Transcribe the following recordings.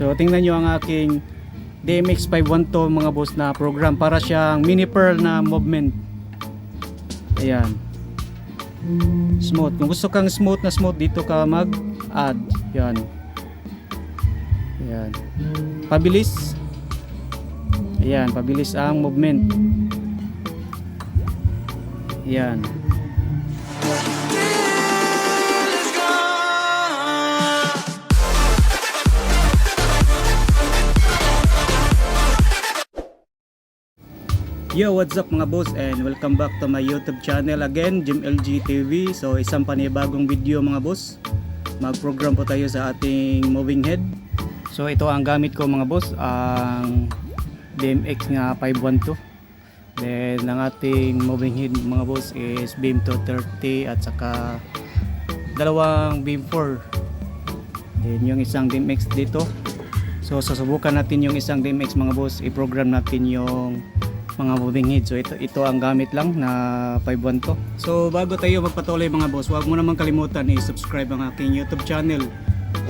So tingnan nyo ang aking DMX 512 mga boss na program para siyang mini pearl na movement. Ayan. Smooth. Kung gusto kang smooth na smooth dito ka mag add. Yan. Ayan. Pabilis. Ayan, pabilis ang movement. Ayan. Yo, what's up mga boss and welcome back to my YouTube channel again, Jim LG TV. So, isang panibagong video mga boss. Mag-program po tayo sa ating moving head. So, ito ang gamit ko mga boss, ang BMX nga 512. Then, ang ating moving head mga boss is beam 230 at saka dalawang beam 4. Then, yung isang DMX dito. So, susubukan natin yung isang DMX mga boss. I-program natin yung mga moving head. So ito ito ang gamit lang na 5.1 to. So bago tayo magpatuloy mga boss, huwag mo naman kalimutan i-subscribe ang aking YouTube channel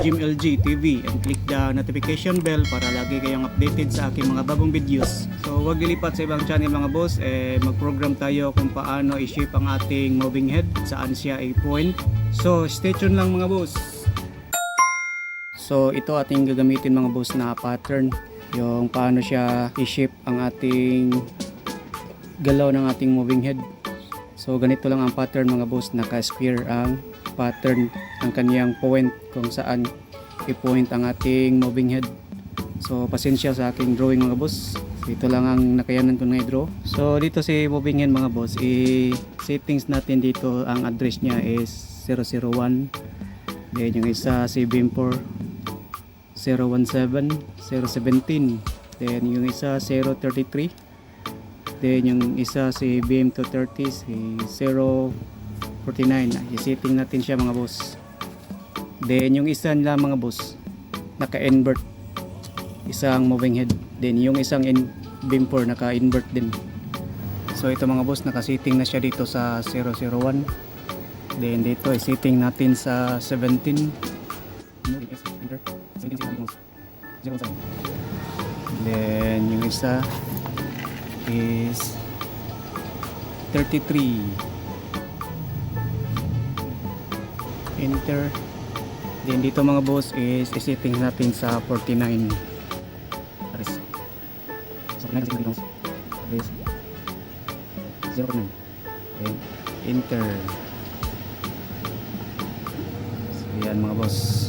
Jim LG TV and click the notification bell para lagi kayong updated sa aking mga bagong videos. So huwag lilipat sa ibang channel mga boss, eh, mag-program tayo kung paano i-shape ang ating moving head, saan siya i-point. So stay tuned lang mga boss. So ito ating gagamitin mga boss na pattern yung paano siya i-shape ang ating galaw ng ating moving head. So ganito lang ang pattern mga boss, naka-square ang pattern ang kaniyang point kung saan i-point ang ating moving head. So pasensya sa aking drawing mga boss. Ito lang ang nakayanan ko na i-draw. So dito si moving head mga boss, i-settings natin dito ang address niya is 001. Then yung isa si beam 4 017, 017. Then yung isa 033. Then yung isa si BM230 si 049. I-setting natin siya mga boss. Then yung isa nila mga boss naka-invert isang moving head. Then yung isang in beam 4 naka-invert din. So ito mga boss naka-setting na siya dito sa 001. Then dito i-setting natin sa 17. Then yung isa is 33. Enter. Then dito mga boss is setting natin sa 49. Aris. So, 9 seconds. Aris. 0.9. Okay. Enter. So, yan mga boss.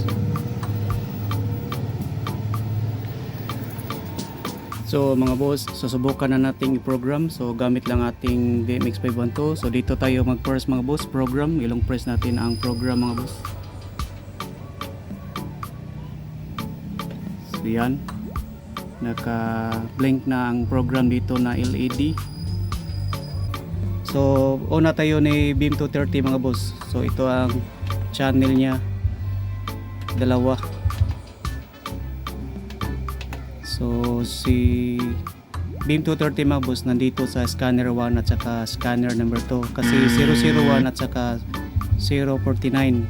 So mga boss, susubukan na nating i-program. So gamit lang ating DMX 512. So dito tayo mag-press mga boss, program. Ilong press natin ang program mga boss. So yan. Naka-blink na ang program dito na LED. So una tayo ni Beam 230 mga boss. So ito ang channel niya. Dalawa. So si Beam 230 mga boss nandito sa scanner 1 at saka scanner number 2 kasi 001 at saka 049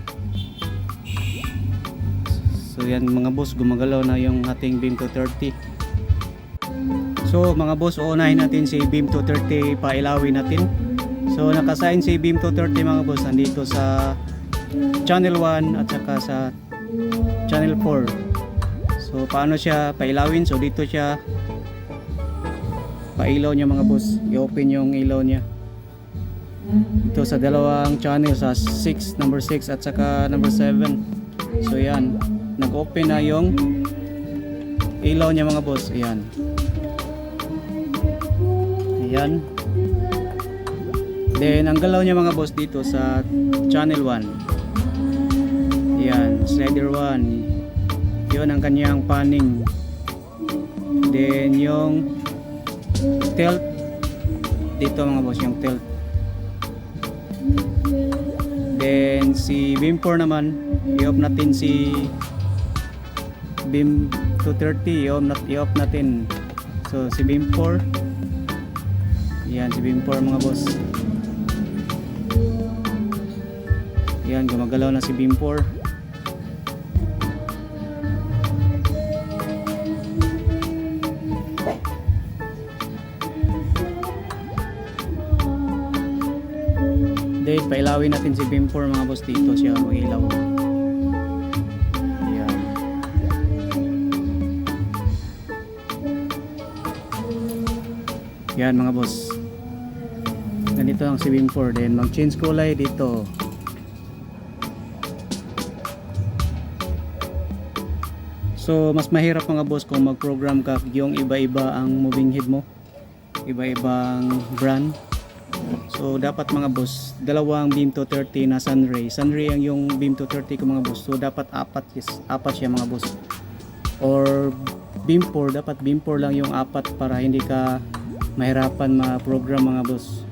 So yan mga boss gumagalaw na yung ating Beam 230 So mga boss uunahin natin si Beam 230 pailawin natin. So nakasign si Beam 230 mga boss nandito sa channel 1 at saka sa channel 4 So paano siya pailawin? So dito siya pailaw niya mga boss. I-open yung ilaw niya. Ito sa dalawang channel sa 6, number 6 at saka number 7. So yan. Nag-open na yung ilaw niya mga boss. Ayan. Ayan. Then ang galaw niya mga boss dito sa channel 1. Ayan. Slider 1 yun ang kanyang panning then yung tilt. Dito mga boss yung tilt. Then si beam 4 naman i-off natin si beam 230 i-off, nat- natin. So si beam 4 yan si beam 4 mga boss. Yan gumagalaw na si beam 4 Then, pailawin natin si beam 4 mga boss dito siya mag-ilaw. Yan mga boss. Ganito ang si beam 4. Then, mag-change kulay dito. So, mas mahirap mga boss kung mag-program ka yung iba-iba ang moving head mo. Iba-ibang brand. So, dapat mga boss, dalawang beam 230 na sunray. Sunray ang yung beam 230 ko mga boss. So, dapat apat, yes, apat siya mga boss. Or beam 4, dapat beam 4 lang yung apat para hindi ka mahirapan ma-program mga boss.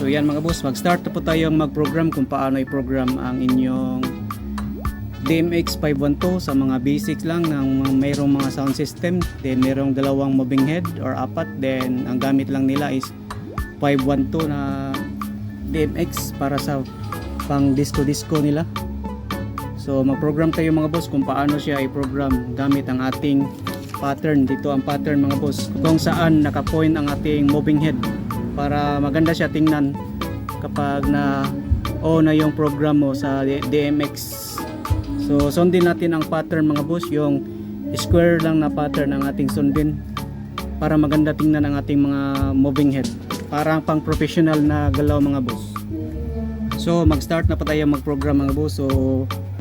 So, yan mga boss, mag-start na po tayong mag-program kung paano i-program ang inyong DMX 512 sa mga basics lang ng mayroong mga sound system then mayroong dalawang moving head or apat then ang gamit lang nila is 512 na DMX para sa pang disco disco nila. So mag-program tayo mga boss kung paano siya i-program. Gamit ang ating pattern. Dito ang pattern mga boss. Kung saan naka-point ang ating moving head. Para maganda siya tingnan kapag na on na yung program mo sa DMX So sundin natin ang pattern mga boss, yung square lang na pattern ang ating sundin para maganda tingnan ang ating mga moving head. Parang pang professional na galaw mga boss. So mag-start na pa tayo mag-program mga boss. So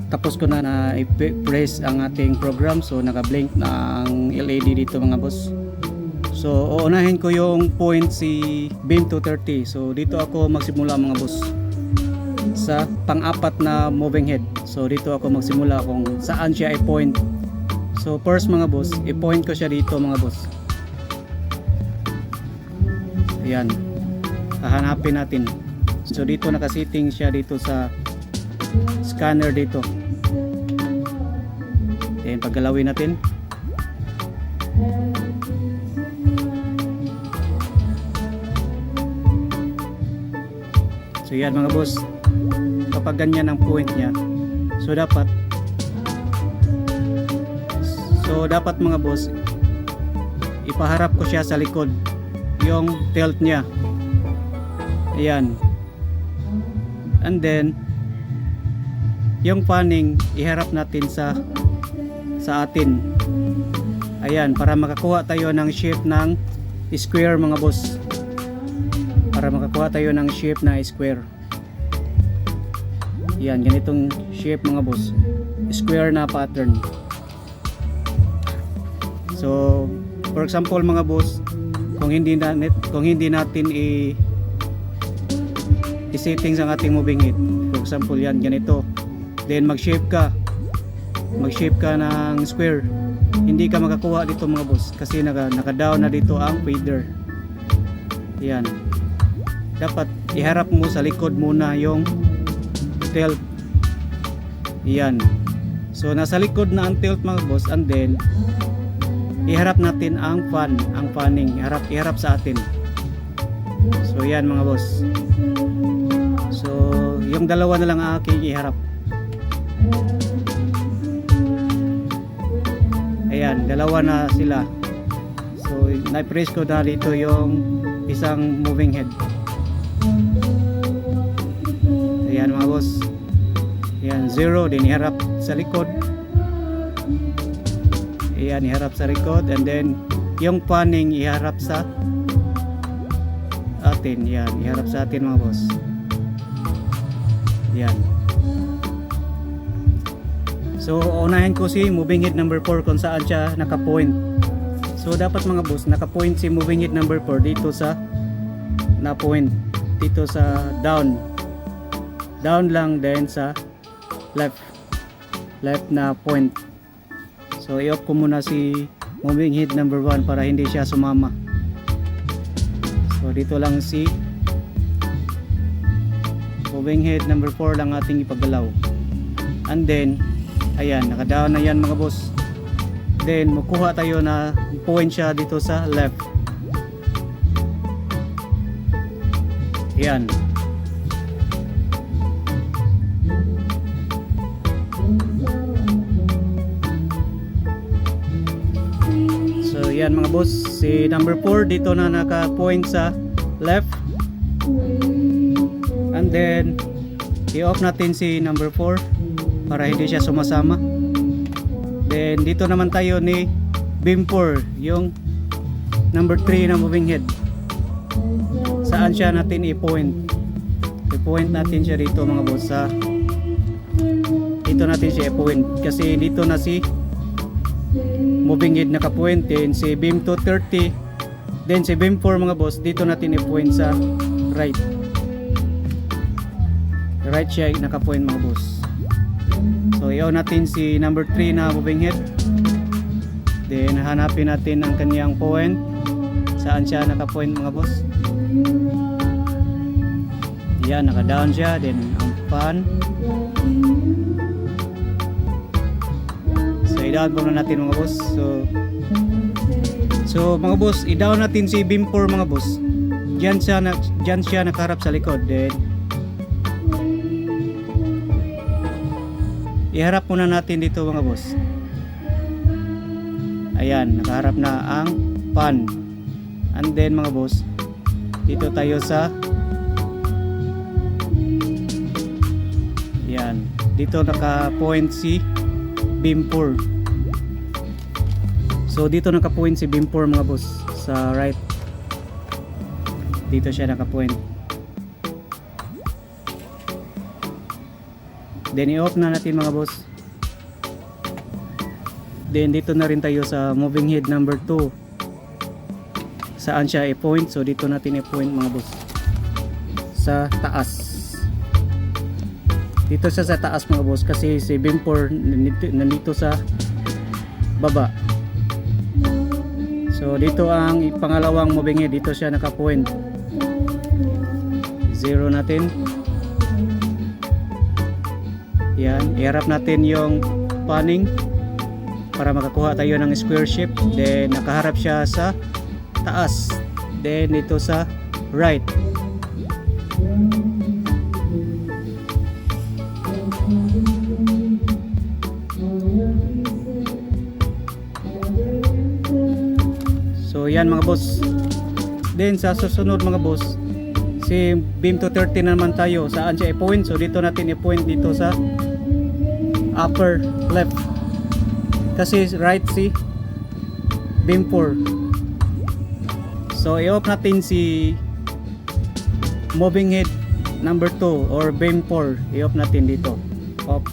tapos ko na na i-press ang ating program. So naka-blink na ang LED dito mga boss. So uunahin ko yung point si beam 230. So dito ako magsimula mga boss sa pang-apat na moving head. So dito ako magsimula kung saan siya i-point. So first mga boss, i-point ko siya dito mga boss. Ayan. Hahanapin natin. So dito nakasiting siya dito sa scanner dito. Then paggalawin natin. So yan mga boss, kapag ganyan ang point niya so dapat so dapat mga boss ipaharap ko siya sa likod yung tilt niya. Ayan. And then yung fanning iharap natin sa sa atin. Ayan para makakuha tayo ng shape ng square mga boss. Para makakuha tayo ng shape na square. Yan, ganitong shape mga boss. Square na pattern. So, for example mga boss, kung hindi na net, kung hindi natin i i-settings ang ating moving it. For example, yan ganito. Then mag-shape ka. Mag-shape ka ng square. Hindi ka makakuha dito mga boss kasi naka, naka-down na dito ang fader. Yan. Dapat iharap mo sa likod muna yung tilt yan so nasa likod na ang tilt mga boss and then iharap natin ang fan ang fanning iharap, iharap sa atin so yan mga boss so yung dalawa na lang ang aking iharap ayan dalawa na sila so na-press ko na dito yung isang moving head Ayan mga boss. Ayan, zero. Then iharap sa likod. Ayan, iharap sa likod. And then, yung panning iharap sa atin. Yan, iharap sa atin mga boss. Yan. So, unahin ko si moving head number 4 kung saan siya naka-point. So, dapat mga boss, naka-point si moving head number 4 dito sa na-point. Dito sa down down lang then sa left left na point so i-off ko muna si moving head number 1 para hindi siya sumama. So dito lang si moving head number 4 lang ating ipagalaw. And then ayan nakadown na yan mga boss. Then makuha tayo na point siya dito sa left. Yan So yan mga boss, si number 4 dito na naka-point sa left. then i-off natin si number 4 para hindi siya sumasama. Then dito naman tayo ni beam 4 yung number 3 na moving head. Saan siya natin i-point? I-point natin siya dito mga boss sa dito natin siya i-point kasi dito na si moving head naka-point din si beam 230 then si beam 4 mga boss dito natin i-point sa right. Right siya naka-point mga boss. So i-on natin si number 3 na moving head then hanapin natin ang kanyang point. Saan siya naka-point mga boss? Yan naka-down siya. Then ang so i-down muna natin mga boss. So so mga boss i-down natin si beam 4 mga boss. Diyan siya, na, diyan siya nakaharap sa likod then iharap muna natin dito mga boss. Ayan nakaharap na ang pan. And then mga boss dito tayo sa yan dito naka point si beam 4 so dito naka point si beam 4 mga boss sa right. Dito siya naka point then i-off na natin mga boss. Then dito na rin tayo sa moving head number 2 saan siya i-point? So dito natin i-point mga boss. Sa taas. Dito siya sa taas mga boss kasi si beam 4 nandito, nandito sa baba so dito ang pangalawang head dito siya naka-point. Zero natin. Yan. Iharap natin yung panning para makakuha tayo ng square shape. Then nakaharap siya sa taas. Then dito sa right yan mga boss. Then sa susunod mga boss si beam 230 na naman tayo. Saan siya i-point? So dito natin i-point dito sa upper left. Kasi right si beam 4 so i-off natin si moving head number 2 or beam 4 i-off natin dito. Off.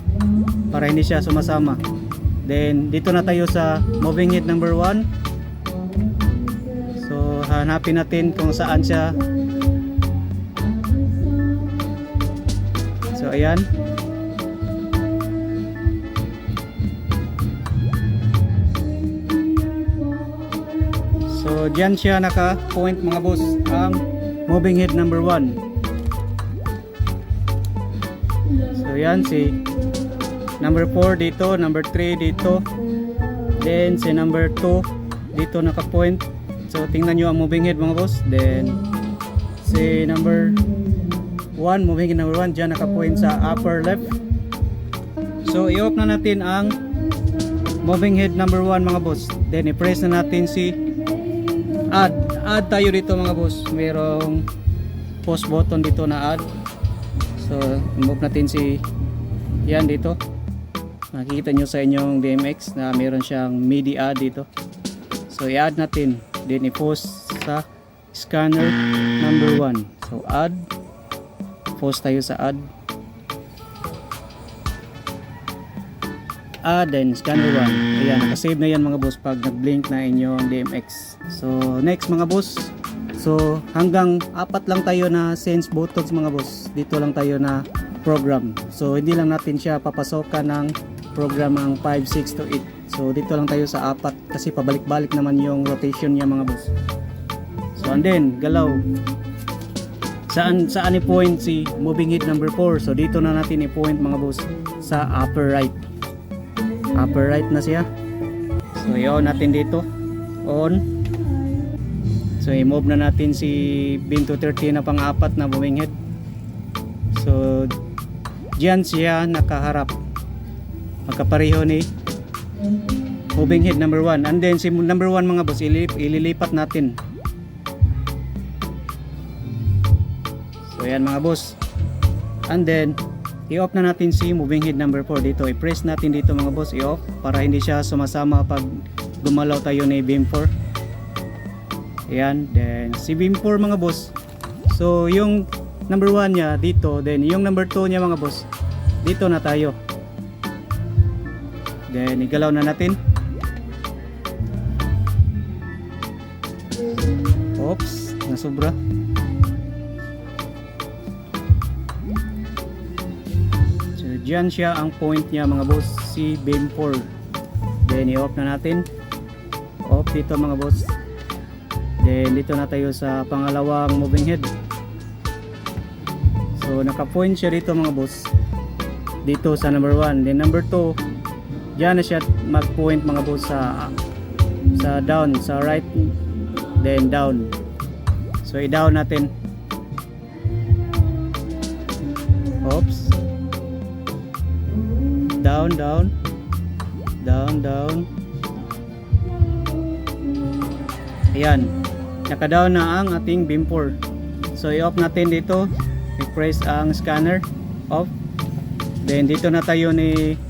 Para hindi siya sumasama. Then dito na tayo sa moving head number 1 so hanapin natin kung saan siya so ayan So diyan siya naka-point mga boss ang moving head number 1. So yan si number 4 dito, number 3 dito. Then si number 2 dito naka-point. So tingnan niyo ang moving head mga boss. Then si number 1, moving head number 1 diyan naka-point sa upper left. So i-off na natin ang moving head number 1 mga boss. Then i-press na natin si add add tayo dito mga boss merong post button dito na add so move natin si yan dito nakikita nyo sa inyong DMX na meron siyang MIDI add dito so i-add natin then i-post sa scanner number 1 so add. Post tayo sa add. Add then scanner 1 ayan nakasave na yan mga boss pag nag-blink na inyong DMX so next mga boss. So hanggang apat lang tayo na sense buttons mga boss. Dito lang tayo na program. So hindi lang natin siya papasokan ng program ang 5, 6 to 8 so dito lang tayo sa apat kasi pabalik-balik naman yung rotation niya mga boss. So and then galaw. Saan saan i-point si moving head number 4 so dito na natin i-point mga boss sa upper right. Upper right na siya. So i-on natin dito. On. So i-move na natin si bin 230 na pang-apat na moving head so dyan siya nakaharap magkapareho ni moving head number 1 and then si number 1 mga boss ililip, ililipat natin so yan mga boss And then, i-off na natin si moving head number 4 dito. I-press natin dito mga boss, i-off para hindi siya sumasama pag gumalaw tayo ni beam 4. Ayan, then si beam 4 mga boss. So, yung number 1 niya dito, then yung number 2 niya mga boss, dito na tayo. Then, igalaw na natin. Oops, nasobra. So, dyan siya ang point niya mga boss, si beam 4. Then, i-off na natin. Off dito mga boss. Then, dito na tayo sa pangalawang moving head. So, naka-point siya dito mga boss. Dito sa number 1. Then, number 2, dyan na siya mag-point mga boss sa sa down, sa right then down. So, i-down natin. Oops. Down, down. Down, down. Ayan. Naka-down na ang ating beam 4. So, i-off natin dito. I-press ang scanner. Off. Then, dito na tayo ni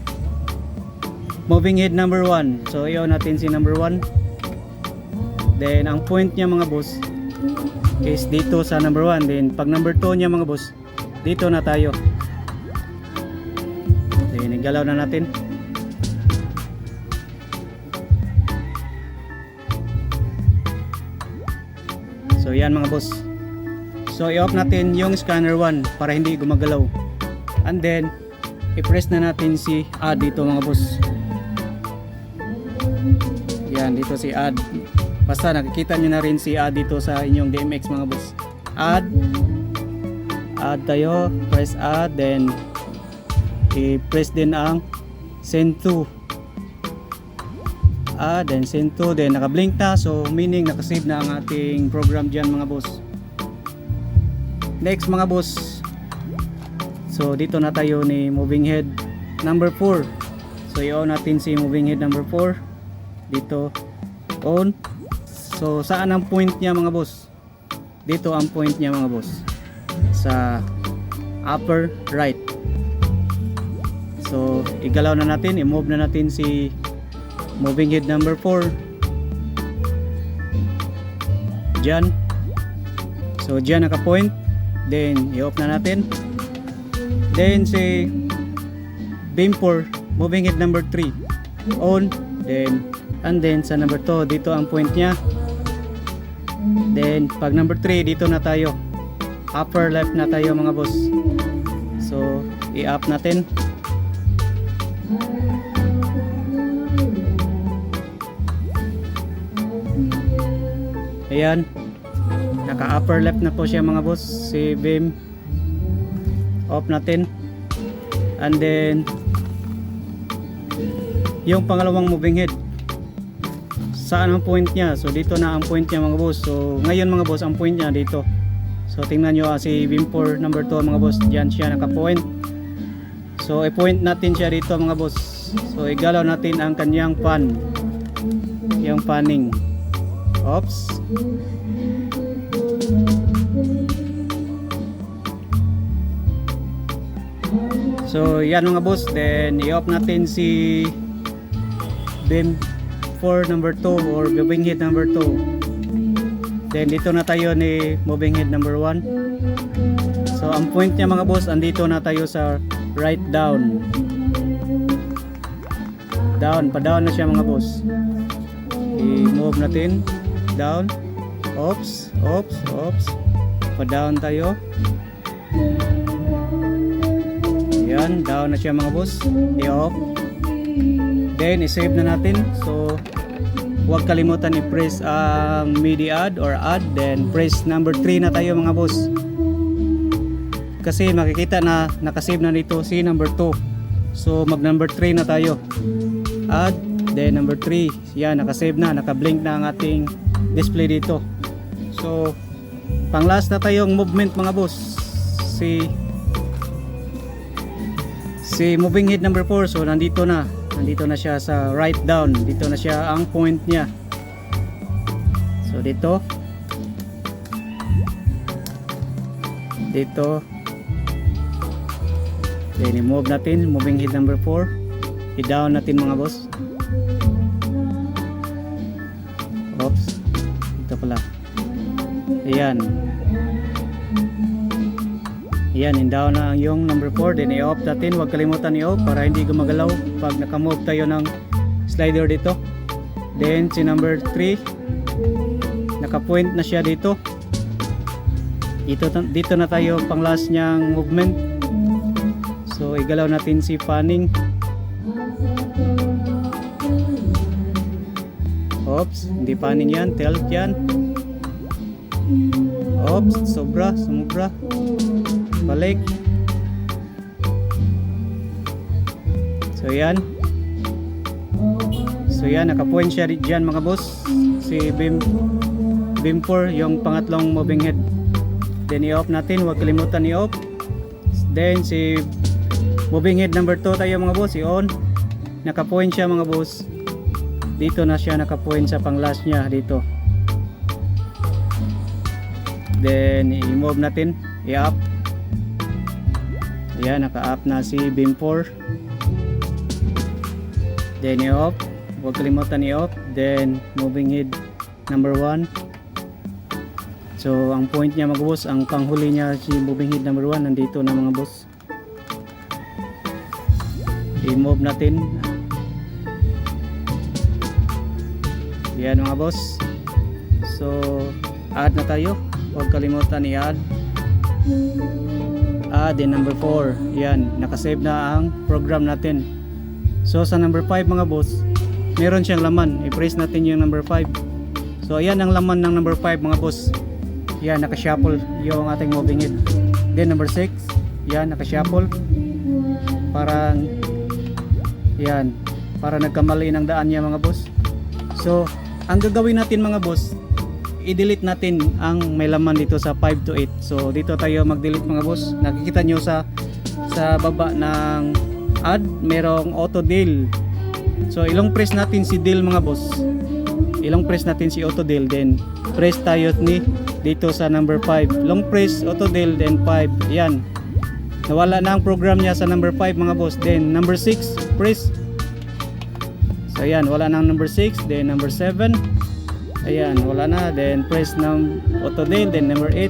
moving head number 1. So, i-on natin si number 1. Then, ang point niya mga boss is dito sa number 1. Then, pag number 2 niya mga boss, dito na tayo. Then, igalaw na natin. So, yan mga boss. So, i-off natin yung scanner 1 para hindi gumagalaw. And then, i-press na natin si add dito mga boss. Yan, dito si add. Basta nakikita nyo na rin si add dito sa inyong DMX mga boss. Add. Add tayo. Press add. Then, i-press din ang send to. Add. Then, send to. Then, naka-blink na. So, meaning nakasave na ang ating program dyan mga boss. Next mga boss. So, dito na tayo ni moving head number 4. So, i-on natin si moving head number 4. Dito. On. So, saan ang point niya mga boss? Dito ang point niya mga boss. Sa upper right. So, igalaw na natin. I-move na natin si moving head number 4. Diyan. So, diyan naka-point. Then, i-off na natin. Then, si beam 4, moving head number 3. On. Then, and then sa number 2, dito ang point niya. Then, pag number 3, dito na tayo. Upper left na tayo mga boss. So, i-up natin. Ayan. Naka upper left na po siya mga boss. Si beam. Off natin. And then, yung pangalawang moving head saan ang point niya? So dito na ang point niya mga boss. So ngayon mga boss ang point niya dito. So tingnan nyo ah, si beam 4 number 2 mga boss. Dyan siya naka point so i-point natin siya dito mga boss. So igalaw natin ang kanyang fan yung fanning oops. So yan mga boss. Then i-off natin si beam 4 number 2 or moving head number 2 then dito na tayo ni moving head number 1 so ang point niya mga boss andito na tayo sa right down. Down pa down na siya mga boss. I-move natin. Down. Oops oops oops. Pa down tayo. Yan down na siya mga boss. I-off Then, i-save na natin. So, huwag kalimutan i-press ang MIDI add or add. Then, press number 3 na tayo mga boss. Kasi makikita na nakasave na dito si number 2. So, mag number 3 na tayo. Add. Then, number 3. Yan, nakasave na. Nakablink na ang ating display dito. So, pang last na tayong movement mga boss. Si si moving head number 4 so nandito na nandito na siya sa right down dito na siya ang point niya so dito dito Then i-move natin, moving head number 4. I-down natin mga boss. Oops. Ito pala. Ayan. Ayan, in-down na ang yung number 4. Then i-off natin. Huwag kalimutan i-off para hindi gumagalaw pag nakamove tayo ng slider dito. Then si number 3 naka-point na siya dito. Dito, dito na tayo pang last niyang movement. So igalaw natin si Fanning. Oops, hindi Fanning yan, tilt yan. Oops, sobra, sumubra. Balik. So yan. So yan, naka-point siya dyan mga boss. Si Bim Beam 4, yung pangatlong moving head. Then i-off natin, huwag kalimutan i-off. Then si moving head number 2 tayo mga boss, i-on. Naka-point siya mga boss. Dito na siya naka-point sa pang last niya dito. Then i-move natin, i-up. Ayan, naka-up na si beam 4. Then i-off. Huwag kalimutan i-off. Then moving head number 1. So ang point niya mga boss, ang panghuli niya si moving head number 1 nandito na mga boss. I-move natin. Yan mga boss. So add na tayo. Huwag kalimutan i-add. Add in number 4. Yan, nakasave na ang program natin. So sa number 5 mga boss, meron siyang laman. I-press natin yung number 5. So ayan ang laman ng number 5 mga boss. Yan, naka-shuffle yung ating moving head. Then number 6, yan, naka-shuffle. Parang, yan, para nagkamali ng daan niya mga boss. So, ang gagawin natin mga boss, i-delete natin ang may laman dito sa 5 to 8. So, dito tayo mag-delete mga boss. Nakikita nyo sa sa baba ng add, merong auto deal. So, ilong press natin si deal mga boss. Ilong press natin si auto deal, then press tayo ni dito sa number 5 long press auto deal then 5 yan nawala na ang program niya sa number 5 mga boss then number 6 press so yan wala na ang number 6 then number 7 ayan wala na. Then press ng auto deal then number 8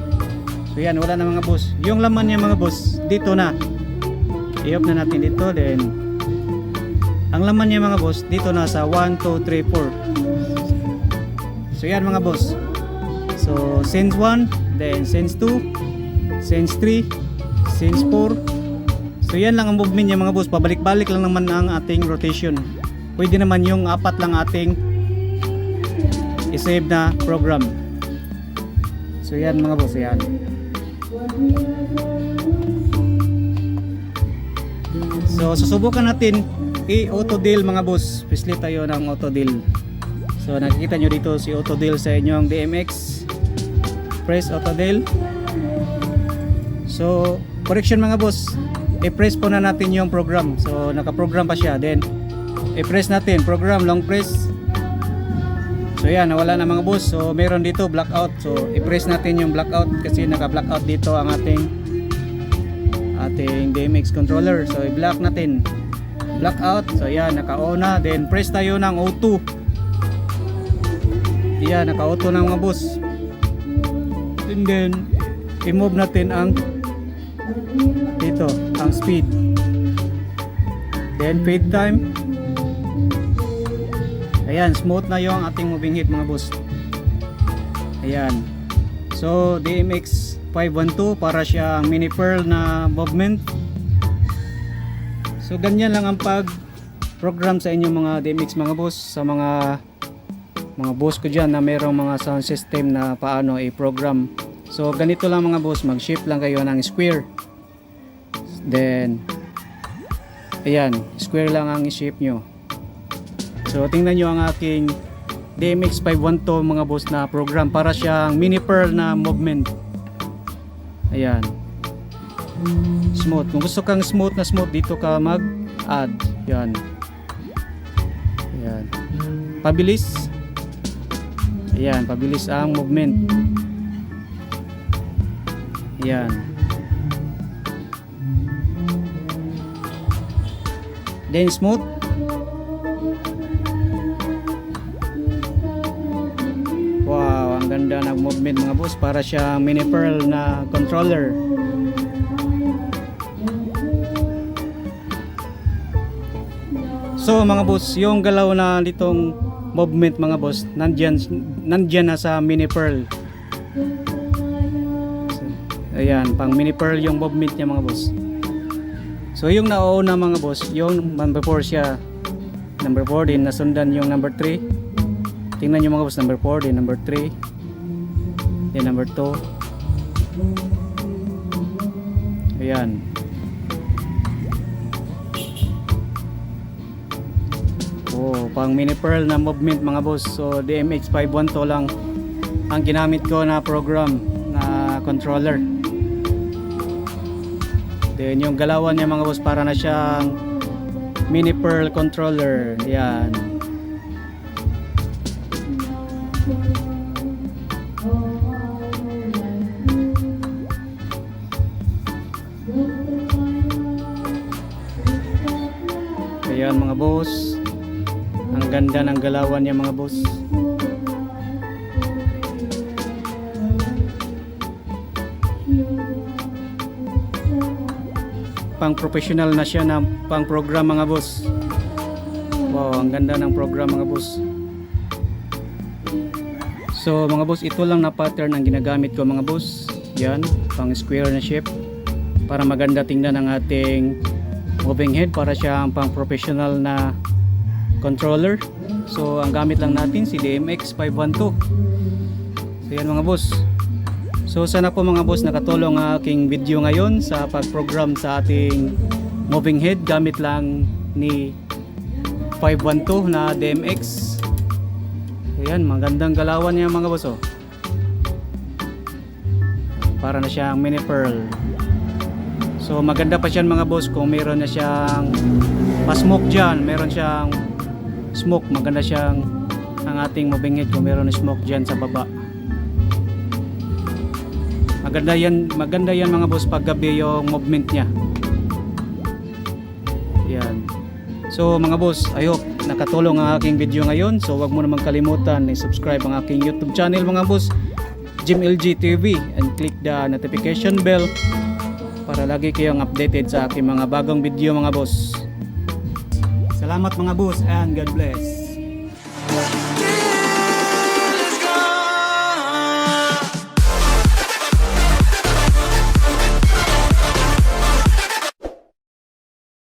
so yan wala na mga boss. Yung laman niya mga boss dito na. I-off na natin dito. Then ang laman niya mga boss dito na sa 1, 2, 3, 4 so yan mga boss. So, sense 1, then sense 2, sense 3, sense 4. So, yan lang ang movement niya mga boss. Pabalik-balik lang naman ang ating rotation. Pwede naman yung apat lang ating i-save na program. So, yan mga boss. Yan. So, susubukan natin i-auto deal mga boss. Pislit tayo ng auto deal. So, nakikita nyo dito si auto deal sa inyong DMX press auto deal so correction mga boss i-press po na natin yung program so naka-program pa siya then i-press natin program long press so yan nawala na mga boss. So meron dito blackout. So i-press natin yung blackout kasi naka-blackout dito ang ating ating DMX controller. So i-block natin. Blackout. So yan naka-on na. Then press tayo ng O2 yan naka-auto na mga boss. And then i-move natin ang dito ang speed. Then fade time ayan smooth na yung ating moving head mga boss. Ayan. So DMX 512 para siya mini pearl na movement. So ganyan lang ang pag program sa inyong mga DMX mga boss. Sa mga mga boss ko dyan na mayroong mga sound system na paano i-program. So ganito lang mga boss. Mag shift lang kayo ng square. Then ayan. Square lang ang i-shift nyo so tingnan nyo ang aking DMX 512 mga boss na program para siyang mini pearl na movement. Ayan. Smooth. Kung gusto kang smooth na smooth dito ka mag add yan ayan. Pabilis. Ayan, pabilis ang movement. Ayan. Then smooth. Ganda ng movement mga boss para siyang mini pearl na controller. So mga boss, yung galaw na nitong movement mga boss, nandyan, nandyan na sa mini pearl. Ayan, pang mini pearl yung movement niya mga boss. So yung nauuna mga boss, yung number 4 siya. Number 4 din, nasundan yung number 3. Tingnan nyo mga boss, number 4 din, number 3. Then number 2. Ayan. Oh, pang mini pearl na movement mga boss. So DMX 512 lang ang ginamit ko na program na controller. Then yung galawan niya mga boss para na siyang mini pearl controller. Yan. Ayan mga boss. Ang ganda ng galawan niya mga boss. Pang professional na siya na pang program mga boss. Wow, ang ganda ng program mga boss. So mga boss, ito lang na pattern ang ginagamit ko mga boss. Yan, pang square na shape para maganda tingnan ang ating moving head para siya ang pang professional na controller. So ang gamit lang natin si DMX 512. So yan mga boss. So sana po mga boss nakatulong ang aking video ngayon sa pag-program sa ating moving head gamit lang ni 512 na DMX. Ayan, magandang galawan niya mga boss oh. Para na siyang mini pearl. So maganda pa siyan mga boss kung meron na siyang pa-smoke dyan, meron siyang smoke, maganda siyang ang ating head kung meron na smoke dyan sa baba. Maganda yan, maganda yan mga boss pag gabi yung movement niya. Yan. So mga boss, I hope nakatulong ang aking video ngayon. So wag mo naman kalimutan i-subscribe ang aking YouTube channel mga boss, Jim LG TV and click the notification bell para lagi kayong updated sa aking mga bagong video mga boss. Salamat mga boss and God bless.